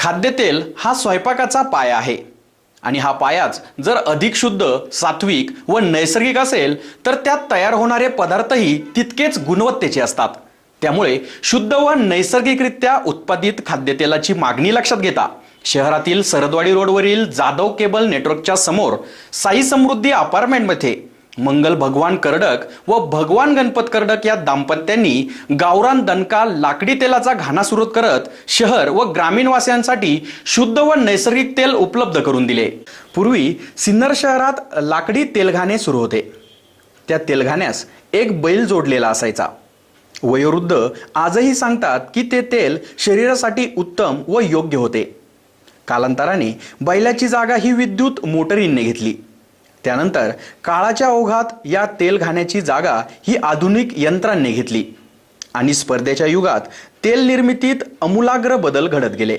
खाद्यतेल हा स्वयंपाकाचा पाया आहे. आणि हा पायाच जर अधिक शुद्ध सात्विक व नैसर्गिक असेल तर त्यात तयार होणारे पदार्थही तितकेच गुणवत्तेचे असतात. त्यामुळे शुद्ध व नैसर्गिकरित्या उत्पादित खाद्यतेलाची मागणी लक्षात घेता. शहरातील सरदवाडी रोडवरील जाधव केबल नेटवर्कच्या समोर साई समृद्धी अपार्टमेंटमध्ये मंगल भगवान कर्डक व भगवान गणपत कर्डक या दाम्पत्यांनी गावरान दणका लाकडी तेलाचा घाणा सुरू करत शहर व ग्रामीणवासियांसाठी शुद्ध व नैसर्गिक तेल उपलब्ध करून दिले. पूर्वी सिन्नर शहरात लाकडी तेलघाणे सुरू होते. त्या तेलघाण्यास एक बैल जोडलेला असायचा. वयोवृद्ध आजही सांगतात की ते तेल शरीरासाठी उत्तम व योग्य होते. कालांतराने बैलाची जागा ही विद्युत मोटरींनी घेतली. त्यानंतर काळाच्या ओघात या तेल घाण्याची जागा ही आधुनिक यंत्रांनी घेतली. आणि स्पर्धेच्या युगात तेल निर्मितीत अमूलाग्र बदल घडत गेले.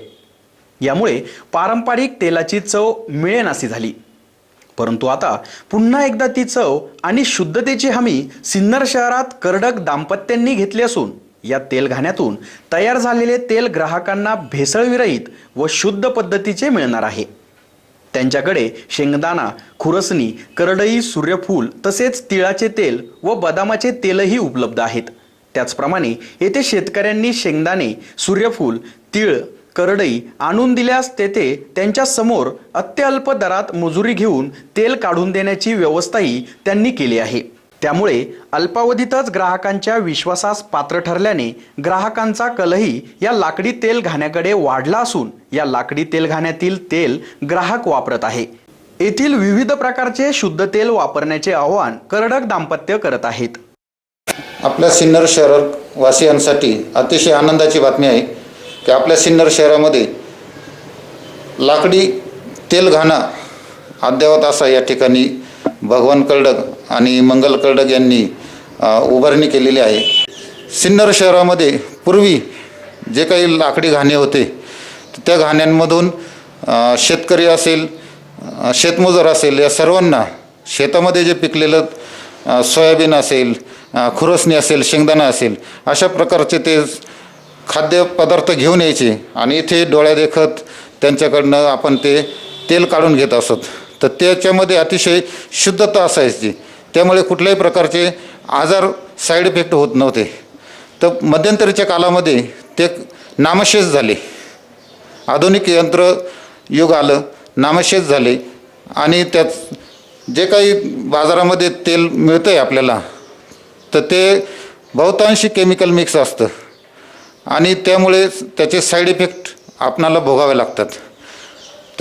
यामुळे पारंपरिक तेलाची चव मिळेनाशी झाली. परंतु आता पुन्हा एकदा ती चव आणि शुद्धतेची हमी सिन्नर शहरात कर्डक दाम्पत्यांनी घेतली असून या तेल घाण्यातून तयार झालेले तेल ग्राहकांना भेसळविरहित व शुद्ध पद्धतीचे मिळणार आहे. त्यांच्याकडे शेंगदाणा खुरसणी करडई सूर्यफूल तसेच तिळाचे तेल व बदामाचे तेलही उपलब्ध आहेत. त्याचप्रमाणे येथे शेतकऱ्यांनी शेंगदाणे सूर्यफूल तीळ करडई आणून दिल्यास तेथे त्यांच्यासमोर अत्यल्प दरात मजुरी घेऊन तेल काढून देण्याची व्यवस्थाही त्यांनी केली आहे. त्यामुळे अल्पावधीतच ग्राहकांच्या विश्वासास पात्र ठरल्याने ग्राहकांचा कलही या लाकडी तेल घाण्याकडे वाढला असून या लाकडी तेल घाण्यातील तेल ग्राहक वापरत आहे. येथील विविध प्रकारचे शुद्ध तेल वापरण्याचे आवाहन करडक दाम्पत्य करत आहेत. आपल्या सिन्नर शहर वासियांसाठी अतिशय आनंदाची बातमी आहे की आपल्या सिन्नर शहरामध्ये लाकडी तेलघाणा अद्ययावत असा या ठिकाणी भगवान कर्डक आणि मंगल कर्डक यांनी उभारणी केलेली आहे. सिन्नर शहरामध्ये पूर्वी जे काही लाकडी घाणे होते त्या घाण्यांमधून शेतकरी असेल शेतमजूर असेल या सर्वांना शेतामध्ये जे पिकलेलं सोयाबीन असेल खुरसणी असेल शेंगदाणा असेल अशा प्रकारचे ते खाद्यपदार्थ घेऊन यायचे आणि इथे डोळ्या देखत त्यांच्याकडनं आपण ते तेल काढून घेत असत. तर त्याच्यामध्ये अतिशय शुद्धता असायची. त्यामुळे कुठल्याही प्रकारचे आजार साईड इफेक्ट होत नव्हते. तर मध्यंतरीच्या कालामध्ये ते नामशेष झाले. आधुनिक यंत्र युग आलं नामशेष झाले आणि त्यात जे काही बाजारामध्ये तेल मिळतं आहे आपल्याला तर ते बहुतांशी केमिकल मिक्स असतं. आणि त्यामुळे त्याचे साईड इफेक्ट आपणाला भोगावे लागतात.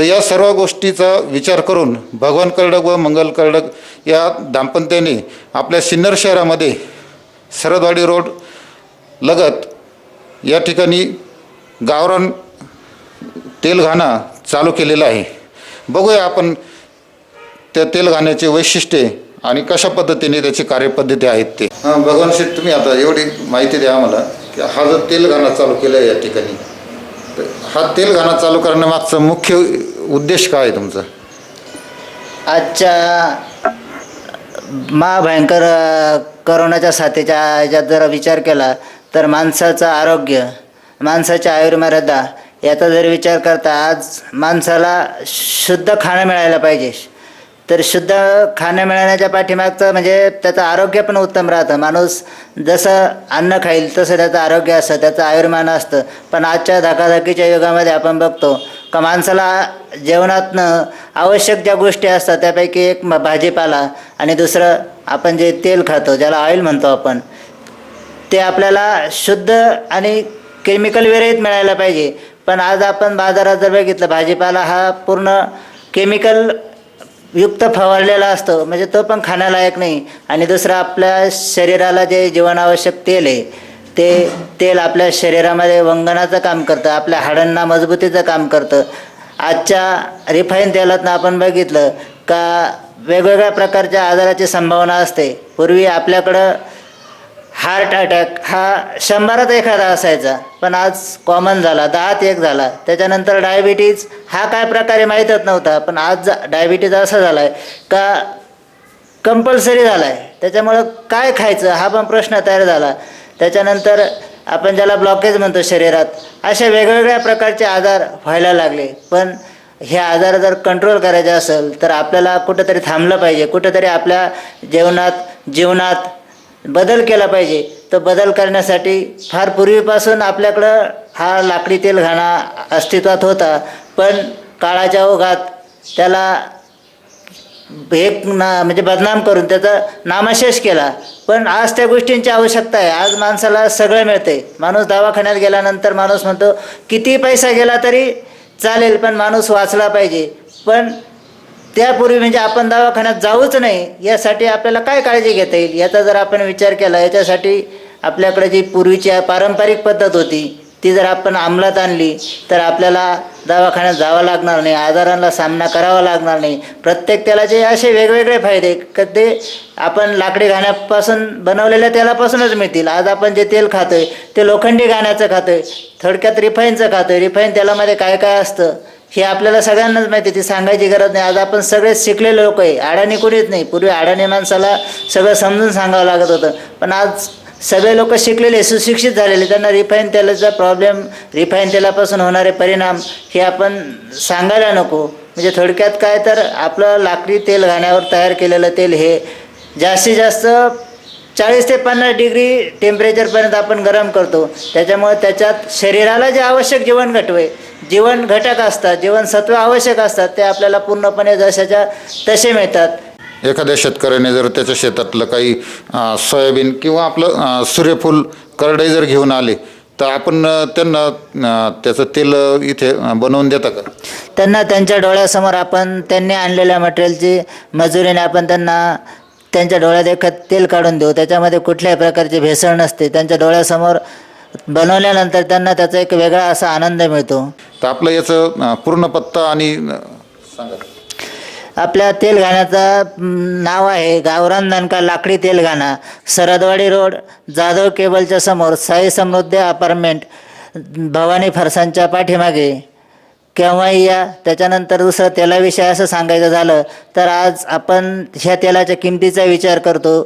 तर या सर्व गोष्टीचा विचार करून भगवान कर्डक व मंगल कर्डक या दाम्पत्याने आपल्या सिन्नर शहरामध्ये सरदवाडी रोड लगत या ठिकाणी गावरान तेलघाणा चालू केलेला आहे. बघूया आपण त्या तेलघाण्याचे वैशिष्ट्ये आणि कशा पद्धतीने त्याची कार्यपद्धती आहेत ते. हां भगवान शेठ तुम्ही आता एवढी माहिती द्या आम्हाला की हा जो तेलघाणा चालू केला आहे या ठिकाणी हा तेलघाणा चालू करण्यामागचा मुख्य उद्देश काय आहे तुमचा? आजच्या महाभयंकर करोनाच्या साथीच्या याच्यात जर विचार केला तर माणसाचं आरोग्य माणसाची आयुर्मर्यादा याचा जर विचार करता आज माणसाला शुद्ध खाणं मिळायला पाहिजे. तर शुद्ध खाणं मिळण्याच्या पाठीमागचं म्हणजे त्याचं आरोग्य पण उत्तम राहतं. माणूस जसं अन्न खाईल तसं त्याचं आरोग्य असतं त्याचं आयुर्मान असतं. पण आजच्या धकाधकीच्या युगामध्ये आपण बघतो का माणसाला जेवणातनं आवश्यक ज्या गोष्टी असतात त्यापैकी एक भाजीपाला आणि दुसरं आपण जे तेल खातो ज्याला ऑइल म्हणतो आपण ते आपल्याला शुद्ध आणि केमिकल विरहित मिळायला पाहिजे. पण आज आपण बाजारात जर बघितलं भाजीपाला हा पूर्ण केमिकल युक्त फवारलेला असतो. म्हणजे तो पण खाण्यालायक नाही. आणि दुसरं आपल्या शरीराला जे जीवनावश्यक तेल आहे ते तेल आपल्या शरीरामध्ये वंगणाचं काम करतं आपल्या हाडांना मजबूतीचं काम करतं. आजच्या रिफाईन तेलातनं आपण बघितलं का वेगवेगळ्या प्रकारच्या आजाराची संभावना असते. पूर्वी आपल्याकडं हार्ट अटॅक हा शंभरात एखादा असायचा पण आज कॉमन झाला दहात एक झाला. त्याच्यानंतर डायबिटीज हा काय प्रकारे माहीतच नव्हता पण आज डायबिटीज असा झाला आहे का कंपल्सरी झाला आहे त्याच्यामुळं काय खायचं हा पण प्रश्न तयार झाला. त्याच्यानंतर आपण ज्याला ब्लॉकेज म्हणतो शरीरात अशा वेगवेगळ्या प्रकारचे आजार व्हायला लागले. पण हे आजार जर कंट्रोल करायचे असेल तर आपल्याला कुठंतरी थांबलं पाहिजे. कुठंतरी आपल्या जेवणात जीवनात बदल केला पाहिजे. तो बदल करण्यासाठी फार पूर्वीपासून आपल्याकडं हा लाकडी तेलघाणा अस्तित्वात होता. पण काळाच्या ओघात त्याला एक ना म्हणजे बदनाम करून त्याचा नामशेष केला. पण आज त्या गोष्टींची आवश्यकता आहे. आज माणसाला सगळं मिळते माणूस दवाखान्यात गेल्यानंतर माणूस म्हणतो किती पैसा गेला तरी चालेल पण माणूस वाचला पाहिजे. पण त्यापूर्वी म्हणजे आपण दवाखान्यात जाऊच नाही यासाठी आपल्याला काय काळजी घेता येईल? याचा जर आपण विचार केला याच्यासाठी आपल्याकडे जी पूर्वीची पारंपरिक पद्धत होती ती जर आपण अंमलात आणली तर आपल्याला दवाखान्यात जावं लागणार नाही आजारांना सामना करावा लागणार नाही. प्रत्येक त्याला जे असे वेगवेगळे फायदे क ते आपण लाकडी घाण्यापासून बनवलेल्या तेलापासूनच मिळतील. आज आपण जे तेल खातोय ते लोखंडी घाण्याचं खातोय थोडक्यात रिफाईनचं खातोय. रिफाईन तेलामध्ये काय काय असतं? हे आपल्याला सगळ्यांनाच माहिती ती सांगायची गरज नाही. आज आपण सगळेच शिकलेले लोक आहे अडाणी कोणीच नाही. पूर्वी अडाणी माणसाला सगळं समजून सांगावं लागत होतं. पण आज सगळे लोक शिकलेले सुशिक्षित झालेले त्यांना रिफाईन तेलाचा प्रॉब्लेम रिफाईन तेलापासून होणारे परिणाम हे आपण सांगायला नको. म्हणजे थोडक्यात काय तर आपलं लाकडी तेल घाण्यावर तयार केलेलं तेल हे जास्तीत जास्त चाळीस ते पन्नास डिग्री टेम्परेचरपर्यंत आपण गरम करतो. त्याच्यामुळे त्याच्यात शरीराला जे आवश्यक जीवन घटवे जीवन घटक असतात जीवनसत्व आवश्यक असतात ते आपल्याला पूर्णपणे जशाच्या तसे मिळतात. एखाद्या शेतकऱ्याने जर त्याच्या शेतातलं काही सोयाबीन किंवा आपलं सूर्यफूल करडई जर घेऊन आले तर आपण त्यांना त्याचं तेल इथे बनवून देता का? त्यांना त्यांच्या डोळ्यासमोर आपण त्यांनी आणलेल्या मटेरियलची मजुरीने आपण त्यांना त्यांच्या डोळ्यात एखाद तेल काढून देऊ. त्याच्यामध्ये कुठल्याही प्रकारची भेसळ नसते. त्यांच्या डोळ्यासमोर बनवल्यानंतर त्यांना त्याचा एक वेगळा असा आनंद मिळतो. तर आपलं याचं पूर्ण पत्ता आणि सांगा. आपल्या तेलघाण्याचं नाव आहे गावरान दणका लाकडी तेलघाणा. सरदवाडी रोड जाधव केबलच्या समोर साई समृद्धी अपार्टमेंट भवानी फरसांच्या पाठीमागे. केव्हाही या. त्याच्यानंतर दुसरं तेलाविषयी असं सांगायचं झालं तर आज आपण ह्या तेलाच्या किमतीचा विचार करतो.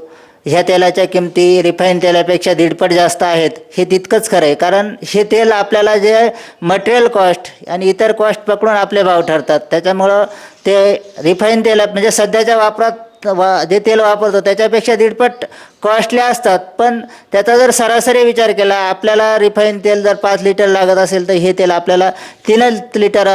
ह्या तेलाच्या किमती रिफाईन तेलापेक्षा दीडपट जास्त आहेत. हे तितकंच खरं आहे. कारण हे तेल आपल्याला जे मटेरियल कॉस्ट आणि इतर कॉस्ट पकडून आपले भाव ठरतात. त्याच्यामुळं ते रिफाईन तेला म्हणजे सध्याच्या वापरात वा जे तेल वापरतो त्याच्यापेक्षा दीडपट कॉस्टली असतात. पण त्याचा जर सरासरी विचार केला आपल्याला रिफाईन तेल जर पाच लिटर लागत असेल तर हे तेल आपल्याला तीनच लिटर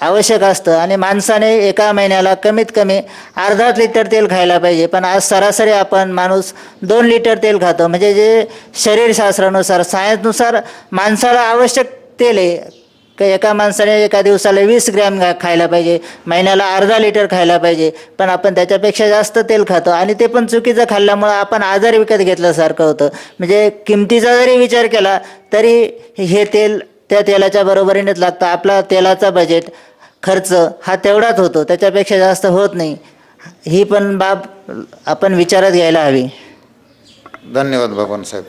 आवश्यक असतं. आणि माणसाने एका महिन्याला कमीत कमी अर्धाच लिटर तेल खायला पाहिजे. पण आज सरासरी आपण माणूस दोन लिटर तेल खातो. म्हणजे जे शरीरशास्त्रानुसार सायन्सनुसार माणसाला आवश्यक तेल आहे. का एका माणसाने एका दिवसाला वीस ग्रॅम खायला पाहिजे. महिन्याला अर्धा लिटर खायला पाहिजे. पण आपण त्याच्यापेक्षा जास्त तेल खातो आणि ते पण चुकीचं खाल्ल्यामुळं आपण आजार विकत घेतल्यासारखं होतं. म्हणजे किमतीचा जरी विचार केला तरी हे तेल त्या तेलाच्या बरोबरीनेच लागतं. आपला तेलाचा बजेट खर्च हा तेवढाच होतो. त्याच्यापेक्षा जास्त होत नाही. ही पण बाब आपण विचारात घ्यायला हवी. धन्यवाद भगवान साहेब.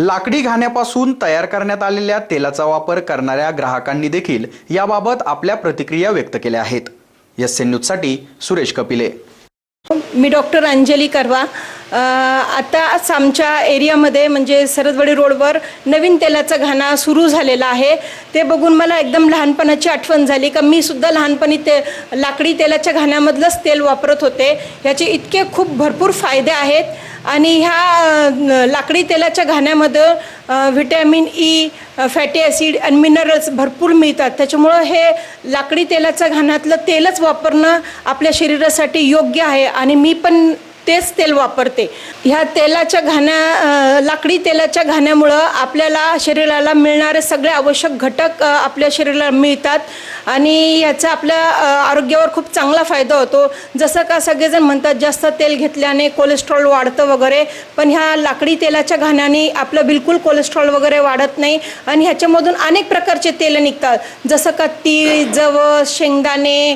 लाकडी घाण्यापासून तयार करण्यात आलेल्या तेलाचा वापर करणाऱ्या ग्राहकांनी देखील याबाबत आपल्या प्रतिक्रिया व्यक्त केल्या आहेत. एस एन न्यूजसाठी सुरेश कपिले. मी डॉक्टर अंजली करवा. आता आताच आमच्या एरियामध्ये म्हणजे सरदवाडी रोडवर नवीन तेलाचा घाणा सुरू झालेला आहे. ते बघून मला एकदम लहानपणाची आठवण झाली का मी सुद्धा लहानपणी ते लाकडी तेलाच्या घाण्यामधलंच तेल वापरत होते. ह्याचे इतके खूप भरपूर फायदे आहेत. आणि ह्या लाकडी तेलाच्या घाण्यामध्ये व्हिटॅमिन ई फॅटी ॲसिड आणि मिनरल्स भरपूर मिळतात. त्याच्यामुळं हे लाकडी तेलाच्या घाण्यातलं तेलच वापरणं आपल्या शरीरासाठी योग्य आहे आणि मी पण तेच तेल वापरते. ह्या तेलाच्या घाण्या काकडी लाकडी तेलाच्या घाण्यामुळं आपल्याला शरीराला मिळणारे सगळे आवश्यक घटक आपल्या शरीराला मिळतात आणि याचा आपल्या आरोग्यावर खूप चांगला फायदा होतो. जसं का सगळेजण म्हणतात जास्त तेल घेतल्याने कोलेस्ट्रॉल वाढतं वगैरे पण ह्या लाकडी तेलाच्या घाण्याने आपलं बिलकुल कोलेस्ट्रॉल वगैरे वाढत नाही आणि ह्याच्यामधून अनेक प्रकारचे तेल निघतात. जसं का तीळ जवस शेंगदाणे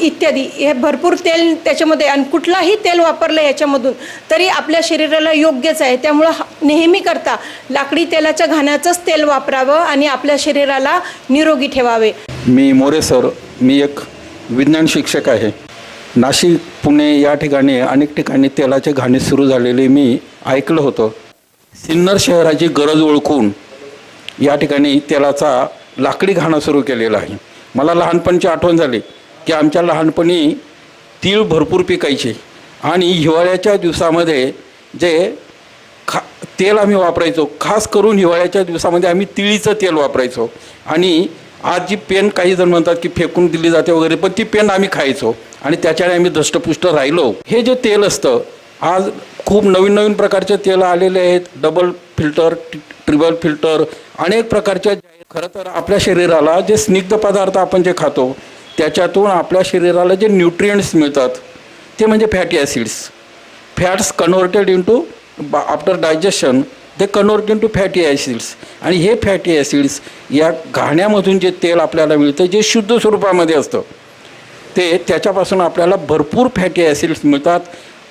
इत्यादी. हे भरपूर तेल त्याच्यामध्ये आणि कुठलाही तेल वापरलं याच्यामधून तरी आपल्या शरीराला योग्यच आहे. त्या त्यामुळं नेहमी करता. लाकडी तेलाच्या घाण्याचंच तेल वापरावं आणि आपल्या शरीराला निरोगी ठेवावे. मी मोरे सर मी एक विज्ञान शिक्षक आहे. नाशिक पुणे या ठिकाणी अनेक ठिकाणी तेलाचे घाणे सुरू झालेले मी ऐकलं होतं. सिन्नर शहराची गरज ओळखून या ठिकाणी तेलाचा लाकडी घाणं सुरू केलेला आहे. मला लहानपणची आठवण झाली की आमच्या लहानपणी तीळ भरपूर पिकायचे आणि हिवाळ्याच्या दिवसामध्ये जे खा तेल आम्ही वापरायचो. खास करून हिवाळ्याच्या दिवसामध्ये आम्ही तिळीचं तेल वापरायचो. आणि आज जी पेन काही जण म्हणतात की फेकून दिली जाते वगैरे पण ती पेन आम्ही खायचो. आणि त्याच्याने आम्ही दष्टपुष्ट राहिलो. हे जे तेल असतं आज खूप नवीन नवीन प्रकारचे तेल आलेले आहेत. डबल फिल्टर ट्रिबल फिल्टर अनेक प्रकारच्या खरं तर आपल्या शरीराला जे स्निग्ध पदार्थ आपण जे खातो त्याच्यातून आपल्या शरीराला जे न्यूट्रियंट्स मिळतात ते म्हणजे fatty acids fats converted into after digestion ते कन्व्हर्ट टू फॅटी ॲसिड्स आणि हे फॅटी ॲसिड्स या घाण्यामधून जे तेल आपल्याला मिळतं जे शुद्ध स्वरूपामध्ये असतं ते त्याच्यापासून आपल्याला भरपूर फॅटी ॲसिड्स मिळतात.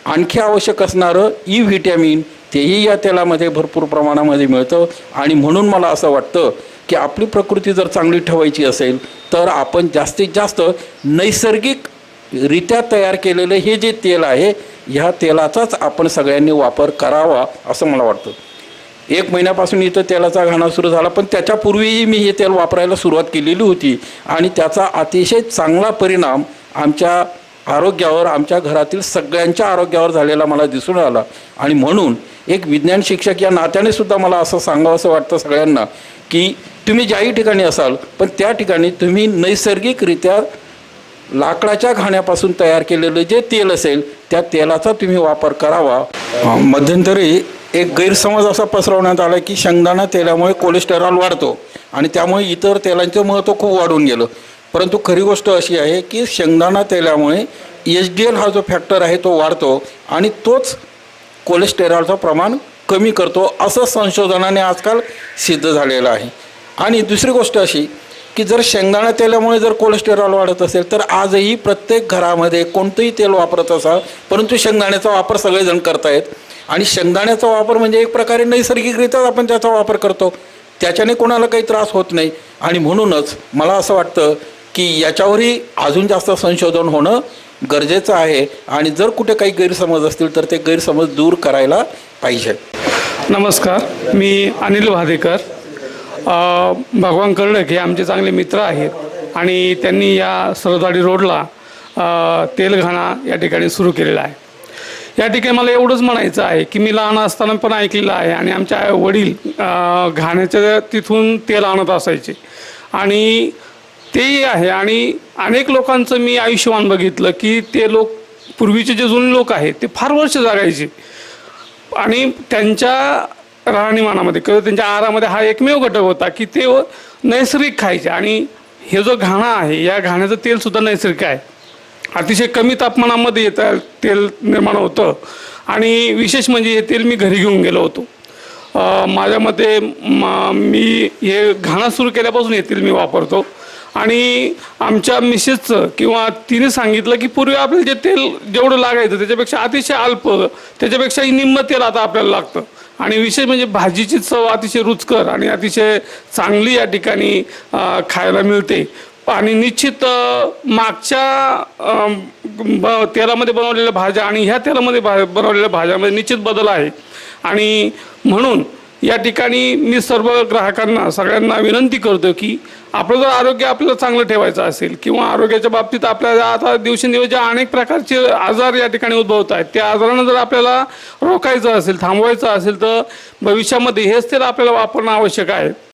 आणखी आवश्यक असणारं ई व्हिटॅमिन तेही या तेलामध्ये भरपूर प्रमाणामध्ये मिळतं. आणि म्हणून मला असं वाटतं की आपली प्रकृती जर चांगली ठेवायची असेल तर आपण जास्तीत जास्त नैसर्गिक रित्या तयार केलेलं हे जे तेल आहे ह्या तेलाचाच आपण सगळ्यांनी वापर करावा असं मला वाटतं. एक महिन्यापासून इथं तेलाचा घाणा सुरू झाला पण त्याच्यापूर्वीही मी हे तेल वापरायला सुरुवात केलेली होती. आणि त्याचा अतिशय चांगला परिणाम आमच्या आरोग्यावर आमच्या घरातील सगळ्यांच्या आरोग्यावर झालेला मला दिसून आला. आणि म्हणून एक विज्ञान शिक्षक या नात्याने सुद्धा मला असं सांगावं असं वाटतं सगळ्यांना की तुम्ही ज्याही ठिकाणी असाल पण त्या ठिकाणी तुम्ही नैसर्गिकरित्या लाकडाच्या घाण्यापासून तयार केलेलं जे तेल असेल त्या तेलाचा तुम्ही वापर करावा. मध्यंतरी एक गैरसमज असा पसरवण्यात आला की शेंगदाणा तेलामुळे कोलेस्टेरॉल वाढतो आणि त्यामुळे इतर तेलांचं महत्त्व खूप वाढून गेलं. परंतु खरी गोष्ट अशी आहे की शेंगदाणा तेलामुळे एच डी एल हा जो फॅक्टर आहे तो वाढतो आणि तोच कोलेस्टेरॉलचं प्रमाण कमी करतो असं संशोधनाने आजकाल सिद्ध झालेलं आहे. आणि दुसरी गोष्ट अशी की जर शेंगदाणा तेलामुळे जर कोलेस्टेरॉल वाढत असेल तर आजही प्रत्येक घरामध्ये कोणतंही तेल वापरत असाल परंतु शेंगदाण्याचा वापर सगळेजण करतायत. आणि शेंगदाण्याचा वापर म्हणजे एक प्रकारे नैसर्गिकरित्याच आपण त्याचा वापर करतो. त्याच्याने कोणाला काही त्रास होत नाही. आणि म्हणूनच मला असं वाटतं की याच्यावरही अजून जास्त संशोधन होणं गरजेचं आहे. आणि जर कुठे काही गैरसमज असतील तर ते गैरसमज दूर करायला पाहिजे. नमस्कार मी अनिल भादेकर भगवान कर्डक हे आमचे चांगले मित्र आहेत आणि त्यांनी या सरदाडी रोडला तेलघाणा या ठिकाणी सुरू केलेला आहे. या ठिकाणी मला एवढंच म्हणायचं आहे की मी लहान असताना पण ऐकलेलं आहे आणि आमच्या वडील घाण्याच्या तिथून तेल आणत असायचे. आणि तेही आहे आणि अनेक लोकांचं मी आयुष्यमान बघितलं की ते लोक पूर्वीचे जे जुने लोक आहेत ते फार वर्ष जगायचे. आणि त्यांच्या राहणीमानामध्ये. किंवा त्यांच्या आहारामध्ये हा एकमेव घटक होता की ते नैसर्गिक खायचे. आणि हे जो घाणा आहे या घाण्याचं तेलसुद्धा नैसर्गिक आहे. अतिशय कमी तापमानामध्ये येतं तेल निर्माण होतं. आणि विशेष म्हणजे हे तेल मी घरी घेऊन गेलो होतो. माझ्या मते मी हे घाणा सुरू केल्यापासून हे तेल मी वापरतो. आणि आमच्या मिसेसचं किंवा तिने सांगितलं की पूर्वी आपल्याला जे तेल जेवढं लागायचं त्याच्यापेक्षा अतिशय अल्प त्याच्यापेक्षाही निम्म तेल आता आपल्याला लागतं. आणि विशेष म्हणजे भाजीची चव अतिशय रुचकर आणि अतिशय चांगली या ठिकाणी खायला मिळते. आणि निश्चित मागच्या ब- तेलामध्ये बनवलेल्या भाज्या आणि ह्या तेलामध्ये भा बनवलेल्या भाज्यामध्ये निश्चित बदल आहे. आणि म्हणून या ठिकाणी मी सर्व ग्राहकांना सगळ्यांना विनंती करतो की आपलं जर आरोग्य आपल्याला चांगलं ठेवायचं असेल किंवा आरोग्याच्या बाबतीत आपल्याला आता दिवसेंदिवस जे अनेक प्रकारचे आजार या ठिकाणी उद्भवत आहेत त्या आजारांना जर आपल्याला रोखायचं असेल थांबवायचं असेल तर भविष्यामध्ये हेच तेल आपल्याला वापरणं आवश्यक आहे.